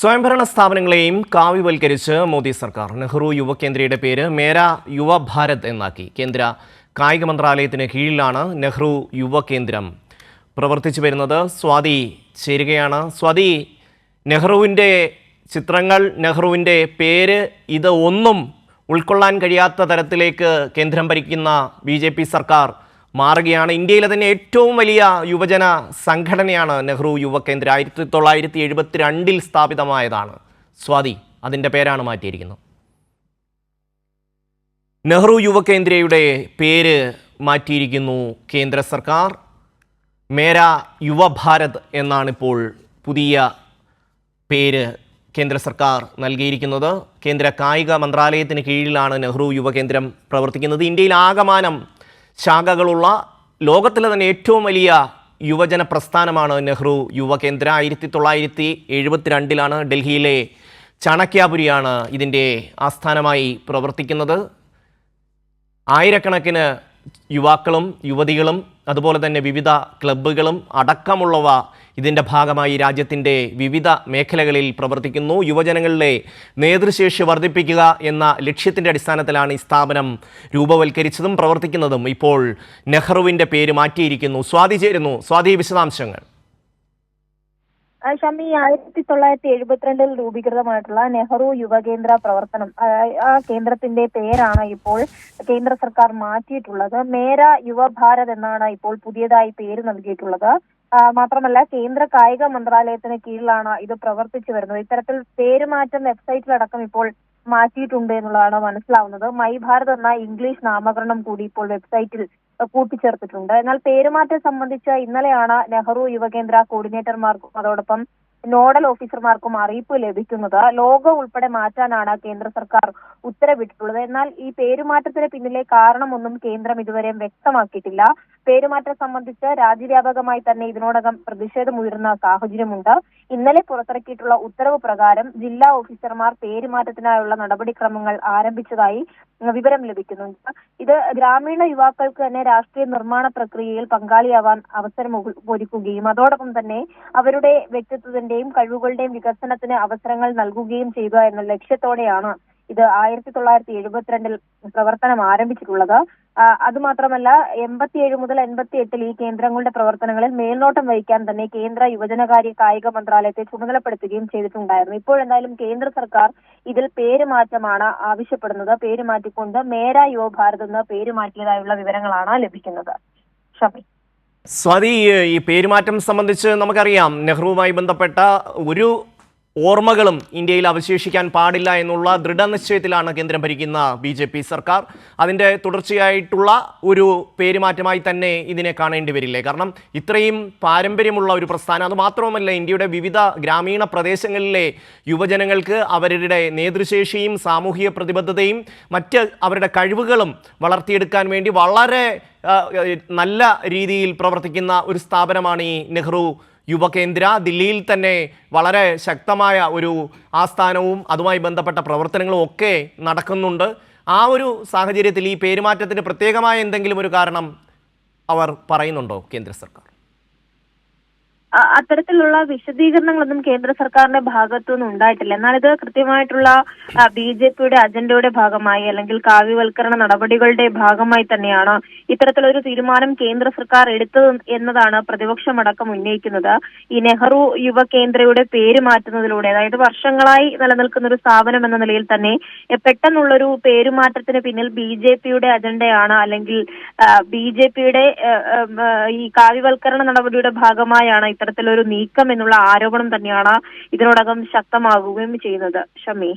സ്വയംഭരണ സ്ഥാപനങ്ങളെയും കാവ്യവൽക്കരിച്ച് മോദി സർക്കാർ. നെഹ്റു യുവകേന്ദ്രയുടെ പേര് മേര യുവ ഭാരത് എന്നാക്കി. കേന്ദ്ര കായിക മന്ത്രാലയത്തിന് കീഴിലാണ് നെഹ്റു യുവകേന്ദ്രം പ്രവർത്തിച്ചു വരുന്നത്. സ്വാതി ചേരുകയാണ്. സ്വാതി നെഹ്റുവിന്റെ ചിത്രങ്ങൾ നെഹ്റുവിന്റെ പേര് ഇത് ഒന്നും ഉൾക്കൊള്ളാൻ കഴിയാത്ത തരത്തിലേക്ക് കേന്ദ്രം ഭരിക്കുന്ന ബി സർക്കാർ മാറുകയാണ്. ഇന്ത്യയിലെ തന്നെ ഏറ്റവും വലിയ യുവജന സംഘടനയാണ് നെഹ്റു യുവകേന്ദ്ര. ആയിരത്തി തൊള്ളായിരത്തി എഴുപത്തിരണ്ടിൽ സ്ഥാപിതമായതാണ്. സ്വാതി അതിന്റെ പേരാണ് മാറ്റിയിരിക്കുന്നത്. നെഹ്റു യുവ യുവകേന്ദ്രയുടെ പേര് മാറ്റിയിരിക്കുന്നു കേന്ദ്ര സർക്കാർ. മേര യുവഭാരത് എന്നാണിപ്പോൾ പുതിയ പേര് കേന്ദ്ര സർക്കാർ നൽകിയിരിക്കുന്നത്. കേന്ദ്ര കായിക മന്ത്രാലയത്തിന് കീഴിലാണ് നെഹ്റു യുവകേന്ദ്രം പ്രവർത്തിക്കുന്നത്. ഇന്ത്യയിൽ ആകമാനം ശാഖകളുള്ള ലോകത്തിലെ തന്നെ ഏറ്റവും വലിയ യുവജന പ്രസ്ഥാനമാണ് നെഹ്റു. യുവകേന്ദ്ര ആയിരത്തി തൊള്ളായിരത്തി എഴുപത്തിരണ്ടിലാണ് ഡൽഹിയിലെ ചാണക്യാപുരിയാണ് ഇതിന്റെ ആസ്ഥാനമായി പ്രവർത്തിക്കുന്നത്. ആയിരക്കണക്കിന് യുവാക്കളും യുവതികളും അതുപോലെ തന്നെ വിവിധ ക്ലബ്ബുകളും അടക്കമുള്ളവ ഇതിന്റെ ഭാഗമായി രാജ്യത്തിന്റെ വിവിധ മേഖലകളിൽ പ്രവർത്തിക്കുന്നു. യുവജനങ്ങളിലെ നേതൃശേഷി വർദ്ധിപ്പിക്കുക എന്ന ലക്ഷ്യത്തിന്റെ അടിസ്ഥാനത്തിലാണ് ഈ സ്ഥാപനം രൂപവൽക്കരിച്ചതും പ്രവർത്തിക്കുന്നതും ഇപ്പോൾ നെഹ്റുവിന്റെ പേര് മാറ്റിയിരിക്കുന്നു. സ്വാതി ചേരുന്നു. സ്വാതി വിശദാംശങ്ങൾ. ഷമി ആയിരത്തി തൊള്ളായിരത്തി എഴുപത്തിരണ്ടിൽ രൂപീകൃതമായിട്ടുള്ള നെഹ്റു യുവകേന്ദ്ര പ്രവർത്തനം ആ, കേന്ദ്രത്തിന്റെ പേരാണ് ഇപ്പോൾ കേന്ദ്ര സർക്കാർ മാറ്റിയിട്ടുള്ളത്. മേര യുവഭാരത് എന്നാണ് ഇപ്പോൾ പുതിയതായി പേര് നൽകിയിട്ടുള്ളത്. മാത്രമല്ല കേന്ദ്ര കായിക മന്ത്രാലയത്തിന് കീഴിലാണ് ഇത് പ്രവർത്തിച്ചു വരുന്നത്. ഇത്തരത്തിൽ പേരുമാറ്റം വെബ്സൈറ്റിലടക്കം ഇപ്പോൾ മാറ്റിയിട്ടുണ്ട് എന്നുള്ളതാണ് മനസ്സിലാവുന്നത്. മൈ ഭാരത് എന്ന ഇംഗ്ലീഷ് നാമകരണം കൂടി ഇപ്പോൾ വെബ്സൈറ്റിൽ കൂട്ടിച്ചേർത്തിട്ടുണ്ട്. എന്നാൽ പേരുമാറ്റം സംബന്ധിച്ച് ഇന്നലെയാണ് നെഹ്റു യുവകേന്ദ്ര കോർഡിനേറ്റർമാർക്കും അതോടൊപ്പം നോഡൽ ഓഫീസർമാർക്കും അറിയിപ്പ് ലഭിക്കുന്നത്. ലോഗോ ഉൾപ്പെടെ മാറ്റാനാണ് കേന്ദ്ര സർക്കാർ ഉത്തരവിട്ടിട്ടുള്ളത്. എന്നാൽ ഈ പേരുമാറ്റത്തിന് പിന്നിലെ കാരണമൊന്നും കേന്ദ്രം ഇതുവരെ വ്യക്തമാക്കിയിട്ടില്ല. പേരുമാറ്റം സംബന്ധിച്ച് രാജ്യവ്യാപകമായി തന്നെ ഇതിനോടകം പ്രതിഷേധമുയർന്ന സാഹചര്യമുണ്ട്. ഇന്നലെ പുറത്തിറക്കിയിട്ടുള്ള ഉത്തരവ് പ്രകാരം ജില്ലാ ഓഫീസർമാർ പേരുമാറ്റത്തിനായുള്ള നടപടിക്രമങ്ങൾ ആരംഭിച്ചതായി വിവരം ലഭിക്കുന്നുണ്ട്. ഇത് ഗ്രാമീണ യുവാക്കൾക്ക് തന്നെ രാഷ്ട്രീയ നിർമ്മാണ പ്രക്രിയയിൽ പങ്കാളിയാവാൻ അവസരം ഒരുക്കുകയും അതോടൊപ്പം തന്നെ അവരുടെ വ്യക്തിത്വത്തിന്റെയും കഴിവുകളുടെയും വികസനത്തിന് അവസരങ്ങൾ നൽകുകയും ചെയ്യുക എന്ന ലക്ഷ്യത്തോടെയാണ് ഇത് ആയിരത്തി തൊള്ളായിരത്തി എഴുപത്തിരണ്ടിൽ പ്രവർത്തനം ആരംഭിച്ചിട്ടുള്ളത്. അതുമാത്രമല്ല എൺപത്തിയേഴ് മുതൽ എൺപത്തി എട്ടിൽ ഈ കേന്ദ്രങ്ങളുടെ പ്രവർത്തനങ്ങളിൽ മേൽനോട്ടം വഹിക്കാൻ തന്നെ കേന്ദ്ര യുവജനകാര്യ കായിക മന്ത്രാലയത്തെ ചുമതലപ്പെടുത്തുകയും ചെയ്തിട്ടുണ്ടായിരുന്നു. ഇപ്പോൾ എന്തായാലും കേന്ദ്ര സർക്കാർ ഇതിൽ പേര് മാറ്റമാണ് ആവശ്യപ്പെടുന്നത്. പേര് മാറ്റിക്കൊണ്ട് മേര യുവ ഭാരത് എന്ന് പേര് മാറ്റിയതായുള്ള വിവരങ്ങളാണ് ലഭിക്കുന്നത്. ഷമി. സ്വാതി ഈ പേരുമാറ്റം സംബന്ധിച്ച് നമുക്കറിയാം നെഹ്റുവുമായി ബന്ധപ്പെട്ട ഒരു ഓർമ്മകളും ഇന്ത്യയിൽ അവശേഷിക്കാൻ പാടില്ല എന്നുള്ള ദൃഢനിശ്ചയത്തിലാണ് കേന്ദ്രം ഭരിക്കുന്ന ബി ജെ പി സർക്കാർ. അതിന്റെ തുടർച്ചയായിട്ടുള്ള ഒരു പേരുമാറ്റമായി തന്നെ ഇതിനെ കാണേണ്ടി വരില്ലേ? കാരണം ഇത്രയും പാരമ്പര്യമുള്ള ഒരു പ്രസ്ഥാനം അത് മാത്രവുമല്ല ഇന്ത്യയുടെ വിവിധ ഗ്രാമീണ പ്രദേശങ്ങളിലെ യുവജനങ്ങൾക്ക് അവരുടെ നേതൃശേഷിയും സാമൂഹിക പ്രതിബദ്ധതയും മറ്റ് അവരുടെ കഴിവുകളും വളർത്തിയെടുക്കാൻ വേണ്ടി വളരെ നല്ല രീതിയിൽ പ്രവർത്തിക്കുന്ന ഒരു സ്ഥാപനമാണ് ഈ നെഹ്റു യുവകേന്ദ്ര ദില്ലിയിൽ തന്നെ വളരെ ശക്തമായ ഒരു ആസ്ഥാനവും അതുമായി ബന്ധപ്പെട്ട പ്രവർത്തനങ്ങളും ഒക്കെ നടക്കുന്നുണ്ട്. ആ ഒരു സാഹചര്യത്തിൽ ഈ പേരുമാറ്റത്തിന് പ്രത്യേകമായ എന്തെങ്കിലും ഒരു കാരണം അവർ പറയുന്നുണ്ടോ കേന്ദ്ര സർക്കാർ? അത്തരത്തിലുള്ള വിശദീകരണങ്ങളൊന്നും കേന്ദ്ര സർക്കാരിന്റെ ഭാഗത്തുനിന്ന് ഉണ്ടായിട്ടില്ല. എന്നാൽ ഇത് കൃത്യമായിട്ടുള്ള ബി ജെ പിയുടെ അജണ്ടയുടെ ഭാഗമായി അല്ലെങ്കിൽ കാവ്യവൽക്കരണ നടപടികളുടെ ഭാഗമായി തന്നെയാണ് ഇത്തരത്തിലൊരു തീരുമാനം കേന്ദ്ര സർക്കാർ എടുത്തത് എന്നതാണ് പ്രതിപക്ഷമടക്കം ഉന്നയിക്കുന്നത്. ഈ നെഹ്റു യുവ കേന്ദ്രയുടെ പേര് മാറ്റുന്നതിലൂടെ അതായത് വർഷങ്ങളായി നിലനിൽക്കുന്ന ഒരു സ്ഥാപനം എന്ന നിലയിൽ തന്നെ പെട്ടെന്നുള്ളൊരു പേരുമാറ്റത്തിന് പിന്നിൽ ബി ജെ പിയുടെ അജണ്ടയാണ് അല്ലെങ്കിൽ ബി ജെ പിയുടെ ഈ കാവ്യവൽക്കരണ നടപടിയുടെ ഭാഗമായാണ് ഇത്തരത്തിലൊരു നീക്കം എന്നുള്ള ആരോപണം തന്നെയാണ് ഇതിനോടകം ശക്തമാകുകയും ചെയ്യുന്നത്. ഷമി.